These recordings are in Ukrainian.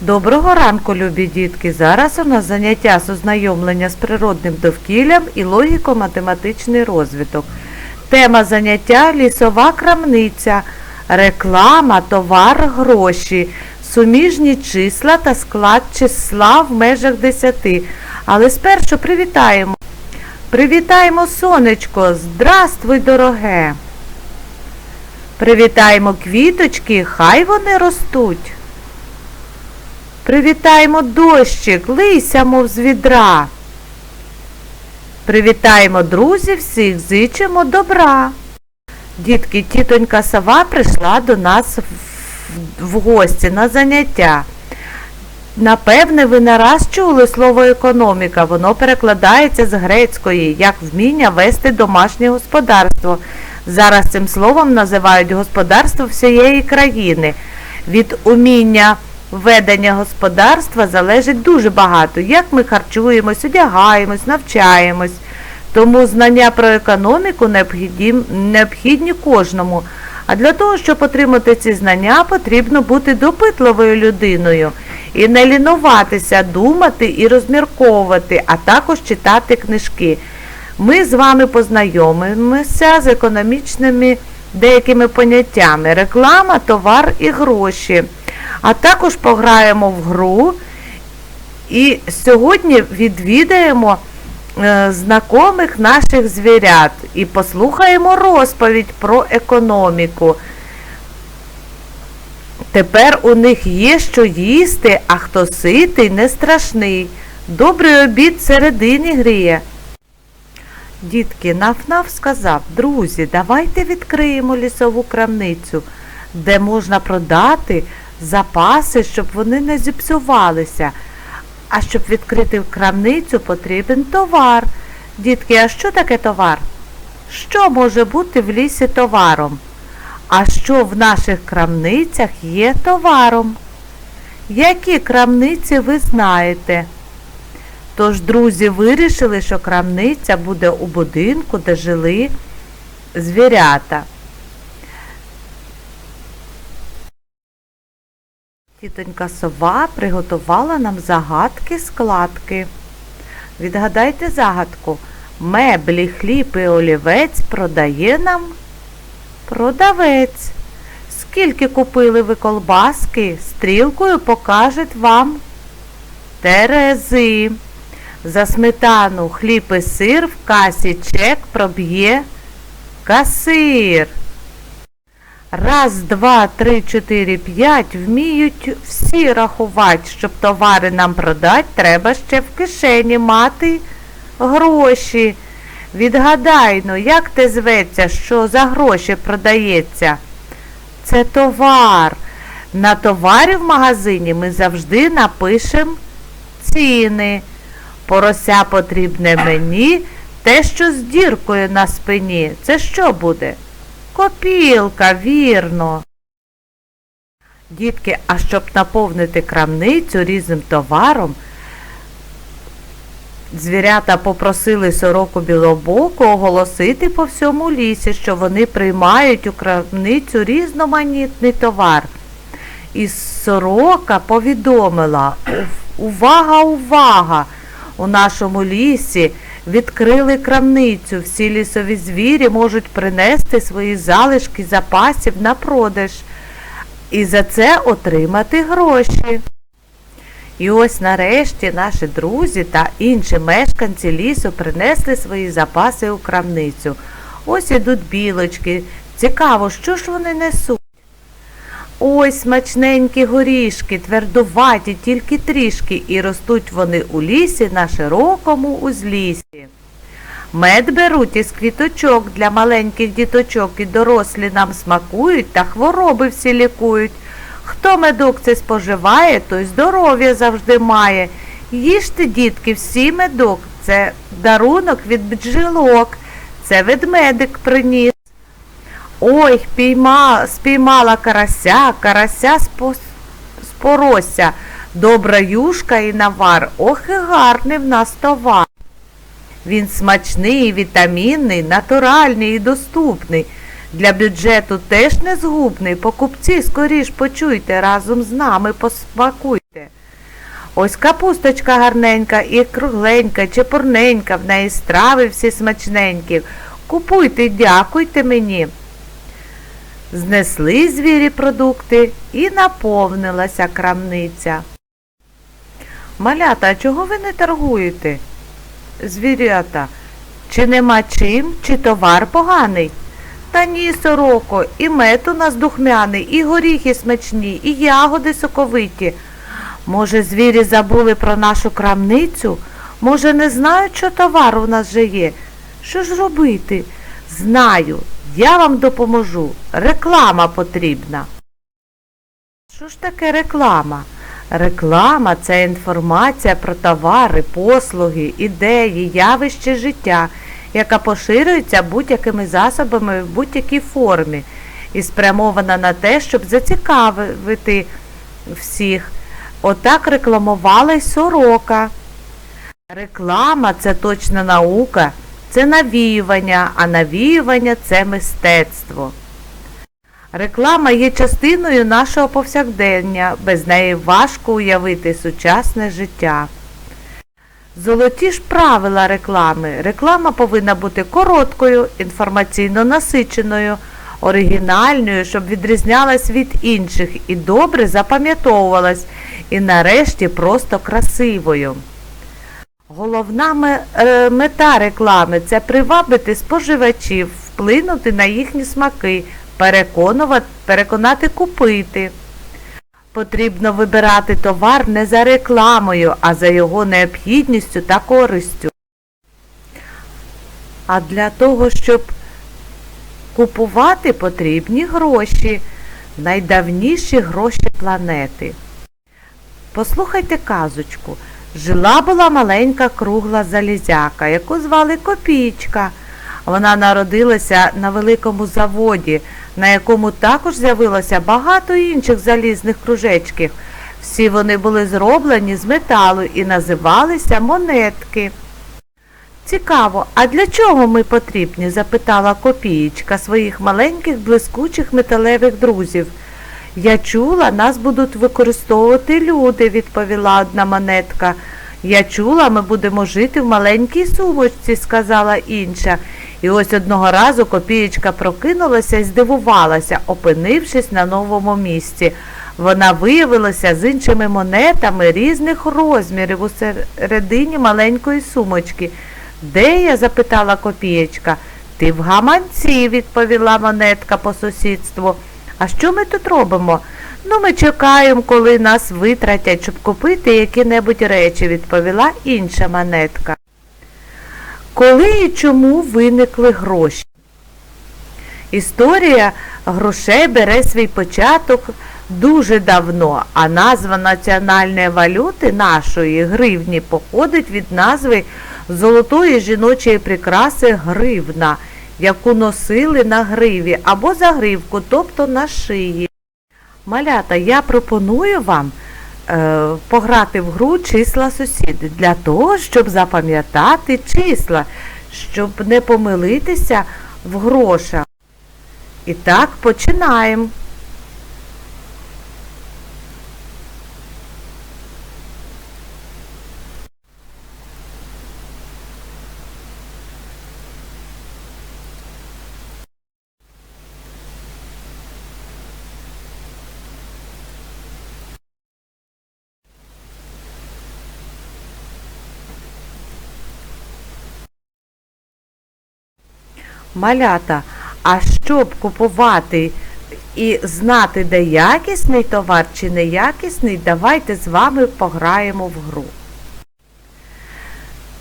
Доброго ранку, любі дітки! Зараз у нас заняття з ознайомлення з природним довкіллям і логіко-математичний розвиток. Тема заняття лісова крамниця, реклама, товар, гроші, суміжні числа та склад числа в межах 10. Але спершу привітаємо. Привітаємо сонечко! Здравствуй, дороге! Привітаємо квіточки, хай вони ростуть. Привітаємо дощик, лися, мов з відра. Привітаємо друзів всіх, зичимо добра. Дітки, тітонька сова прийшла до нас в, гості на заняття. Напевне, ви не раз чули слово економіка. Воно перекладається з грецької, як вміння вести домашнє господарство. Зараз цим словом називають господарство всієї країни. Від уміння ведення господарства залежить дуже багато, як ми харчуємось, одягаємось, навчаємось. Тому знання про економіку необхідні, кожному. А для того, щоб отримати ці знання, потрібно бути допитливою людиною і не лінуватися, думати і розмірковувати, а також читати книжки. Ми з вами познайомимося з економічними деякими поняттями реклама, товар і гроші. А також пограємо в гру і сьогодні відвідаємо е, знакомих наших звірят і послухаємо розповідь про економіку. Тепер у них є що їсти, а хто ситий, не страшний. Добрий обід середині гріє. Дітки, Наф-Наф сказав, друзі, давайте відкриємо лісову крамницю, де можна продати запаси, щоб вони не зіпсувалися. А щоб відкрити крамницю, потрібен товар. Дітки, а що таке товар? Що може бути в лісі товаром? А що в наших крамницях є товаром? Які крамниці ви знаєте? Тож друзі вирішили, що крамниця буде у будинку, де жили звірята. Тітонька сова приготувала нам загадки складки. Відгадайте загадку. Меблі, хліб і олівець продає нам продавець. Скільки купили ви колбаски, стрілкою покажуть вам Терези. За сметану хліб і сир в касі чек проб'є касир. Раз, два, три, чотири, п'ять вміють всі рахувати, щоб товари нам продати, треба ще в кишені мати гроші. Відгадай, ну, як те зветься, що за гроші продається? Це товар. На товарі в магазині ми завжди напишемо ціни. Порося потрібне мені, те, що з діркою на спині. Це що буде? Копілка, вірно. Дітки, а щоб наповнити крамницю різним товаром, звірята попросили сороку білобоку оголосити по всьому лісі, що вони приймають у крамницю різноманітний товар. І сорока повідомила, увага, увага! У нашому лісі відкрили крамницю. Всі лісові звірі можуть принести свої залишки запасів на продаж і за це отримати гроші. І ось нарешті наші друзі та інші мешканці лісу принесли свої запаси у крамницю. Ось ідуть білочки. Цікаво, що ж вони несуть? Ось смачненькі горішки, твердуваті, тільки трішки, і ростуть вони у лісі на широкому узлісі. Мед беруть із квіточок для маленьких діточок і дорослі нам смакують та хвороби всі лікують. Хто медок це споживає, той здоров'я завжди має. Їжте, дітки, всі медок. Це дарунок від бджілок. Це ведмедик приніс. Ой, пійма, спіймала карася, карася з порося. Добра юшка і навар. Ох і гарний в нас товар. Він смачний, вітамінний, натуральний і доступний. Для бюджету теж не згубний. Покупці скоріш почуйте, разом з нами посмакуйте. Ось капусточка гарненька і кругленька, чепурненька, в неї страви всі смачненькі. Купуйте, дякуйте мені. Знесли звірі продукти і наповнилася крамниця. Малята, а чого ви не торгуєте? Звірята, чи нема чим, чи товар поганий? Та ні, сороко, і мед у нас духмяний, і горіхи смачні, і ягоди соковиті. Може, звірі забули про нашу крамницю? Може, не знають, що товар у нас вже є? Що ж робити? Знаю, я вам допоможу. Реклама потрібна. Що ж таке реклама? Реклама це інформація про товари, послуги, ідеї, явище життя, яка поширюється будь-якими засобами в будь-якій формі і спрямована на те, щоб зацікавити всіх. Отак рекламувала й сорока. Реклама це точна наука, це навіювання, а навіювання це мистецтво. Реклама є частиною нашого повсякдення, без неї важко уявити сучасне життя. Золоті ж правила реклами. Реклама повинна бути короткою, інформаційно насиченою, оригінальною, щоб відрізнялась від інших і добре запам'ятовувалась, і нарешті просто красивою. Головна е, мета реклами це привабити споживачів, вплинути на їхні смаки, переконувати, переконати купити. Потрібно вибирати товар не за рекламою, а за його необхідністю та користю. А для того, щоб купувати, потрібні гроші, найдавніші гроші планети. Послухайте казочку. Жила була маленька кругла залізяка, яку звали Копійчка. Вона народилася на великому заводі, на якому також з'явилося багато інших залізних кружечків. Всі вони були зроблені з металу і називалися монетки. Цікаво, а для чого ми потрібні? запитала Копієчка своїх маленьких блискучих металевих друзів. Я чула, нас будуть використовувати люди, відповіла одна монетка. Я чула, ми будемо жити в маленькій сумочці, сказала інша. І ось одного разу копієчка прокинулася і здивувалася, опинившись на новому місці. Вона виявилася з іншими монетами різних розмірів у середині маленької сумочки. Де я? запитала копієчка. Ти в гаманці, відповіла монетка по сусідству. А що ми тут робимо? Ну, ми чекаємо, коли нас витратять, щоб купити які-небудь речі, відповіла інша монетка. Коли і чому виникли гроші? Історія грошей бере свій початок дуже давно, а назва національної валюти нашої гривні походить від назви золотої жіночої прикраси гривна, яку носили на гриві або загривку, тобто на шиї. Малята, я пропоную вам е, пограти в гру числа сусіди для того, щоб запам'ятати числа, щоб не помилитися в грошах. І так, починаємо. Малята, а щоб купувати і знати, де якісний товар чи неякісний, давайте з вами пограємо в гру.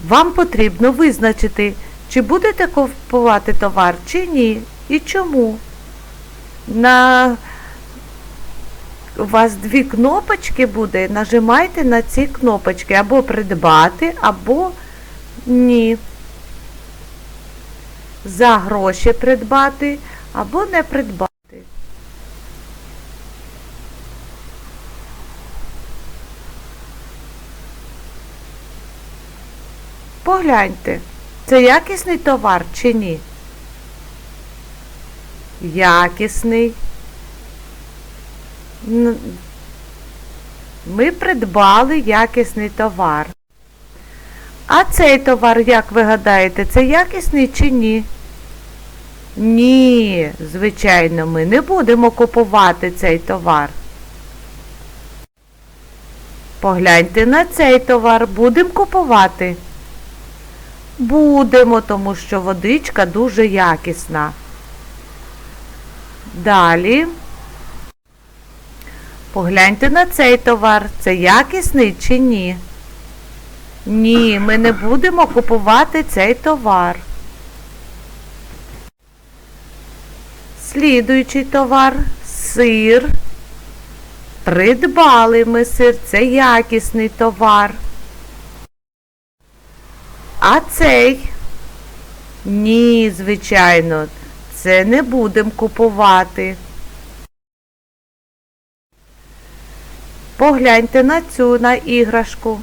Вам потрібно визначити, чи будете купувати товар, чи ні, і чому. На у вас дві кнопочки буде, нажимайте на ці кнопочки або придбати, або ні за гроші придбати або не придбати. Погляньте, це якісний товар чи ні? Якісний. Ми придбали якісний товар. А цей товар, як ви гадаєте, це якісний чи ні? Ні, звичайно, ми не будемо купувати цей товар. Погляньте на цей товар, будемо купувати. Будемо, тому що водичка дуже якісна. Далі. Погляньте на цей товар. Це якісний чи ні? Ні, ми не будемо купувати цей товар. Слідуючий товар сир. Придбали ми сир, це якісний товар. А цей? Ні, звичайно, це не будемо купувати. Погляньте на цю на іграшку.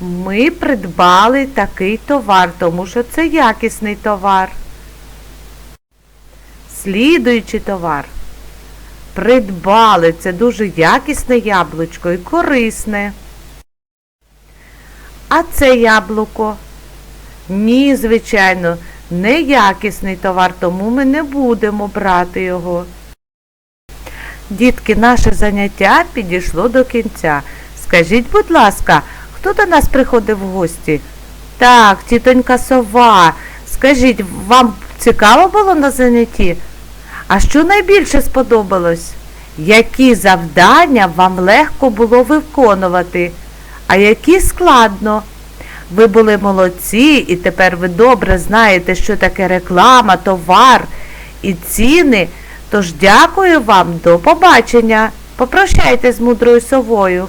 Ми придбали такий товар, тому що це якісний товар. Слідуючий товар. Придбали це дуже якісне яблучко і корисне. А це яблуко? Ні, звичайно, неякісний товар, тому ми не будемо брати його. Дітки, наше заняття підійшло до кінця. Скажіть, будь ласка, хто до нас приходив в гості? Так, тітонька сова. Скажіть, вам цікаво було на занятті? А що найбільше сподобалось? Які завдання вам легко було виконувати, а які складно? Ви були молодці і тепер ви добре знаєте, що таке реклама, товар і ціни. Тож дякую вам, до побачення. Попрощайте з мудрою совою.